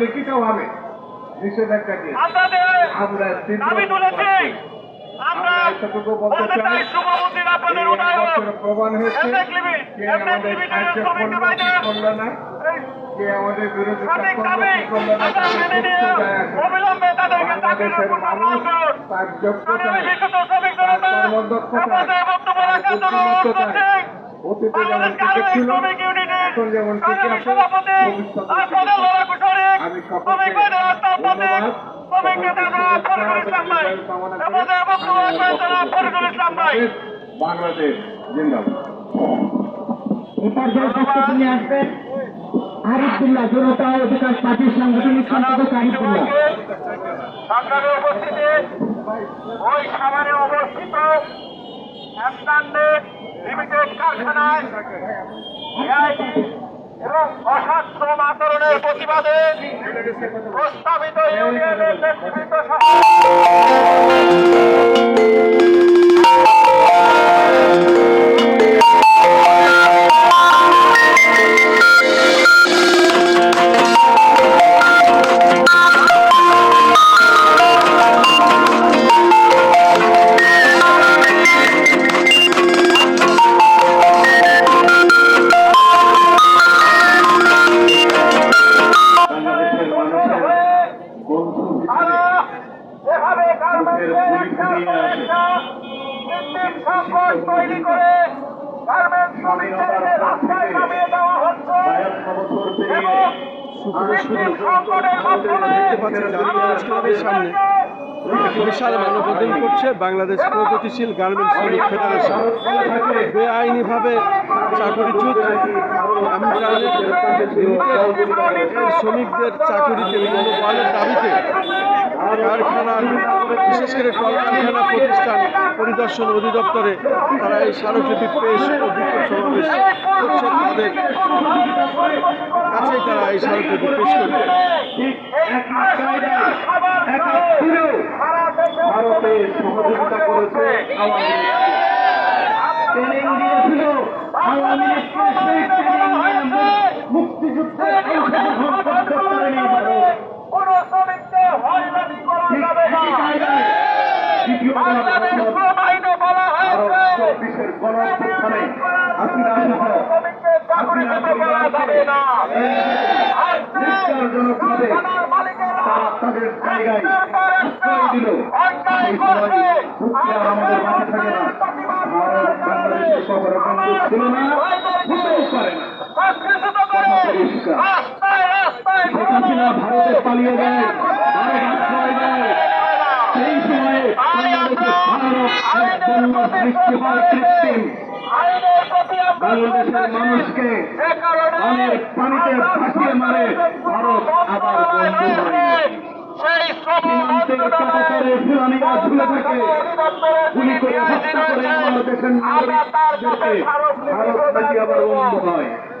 লিখিতভাবে নিষেধাজ্ঞা দিয়ে আমরা আমরা এতটুকু বলতে চাই, প্রমাণ হয়েছে কে আমাদের সাহায্য করল কি করল না এই আমাদের চাকরির বাংলাদেশের মানুষ তার জনতা তার কর্মদক্ষতায়, তার রাখার অতীতে যেমন ছিল, এখন যেমন আছে, আমি সকলকে বাংলাদেশ জিন্দাবাদ। বক্তব্য নিয়ে আসবেন আরিফুল্লাহ জনতা অধিকার পার্টির সাংগঠনিক সম্পাদক আরিফুল্লাহ সংগ্রামে উপস্থিতি ওই সামনে অবস্থিত লিমিটেড কারখানায় এবং অসৎ আচরণের প্রতিবাদে প্রস্তাবিত ইউনিয়নের নেতৃত্ব সহ একটা সংকট তৈরি করে গার্মেন্টস শ্রমিকদেরকে রাস্তায় বিশাল মানববন্ধন করছে বাংলাদেশ প্রগতিশীল গার্মেন্টস শ্রমিক ফেডারেশন বেআইনিভাবে চাকরিচ্যুত শ্রমিকদের চাকরিতে মনোবলের দাবিতে কারখানার বিশেষ করে কলকারখানা প্রতিষ্ঠান পরিদর্শন অধিদপ্তরে তারা এই স্মারকলিপি পেশ ও বিক্ষোভ সমাবেশ করছে তাদের কাছেই তারা এই স্মারকলিপি পেশ করবে। মুক্তিযুদ্ধের বাংলাদেশ সময় আমাদের ছিল না হতেও পারে না সংস্কৃত করে রাস্তায় রাস্তায় শেখ হাসিনা ভারতে পালিয়ে যায় ভারত আশ্রয় দেয় সেই সময়ে বাংলাদেশে বন্য সৃষ্টি হয় কৃত্রিম। বাংলাদেশের মানুষকে অনেক পানিতে ফাঁসিয়ে মারে ভারত আবার বন্ধু সীমান্তের কাটাতারে ফিরানিরা ঝুলে থাকে। গুলি করে হত্যা করে তার কাছে নাগরিকদেরকে ভারত নাকি আবার বন্ধু হয়?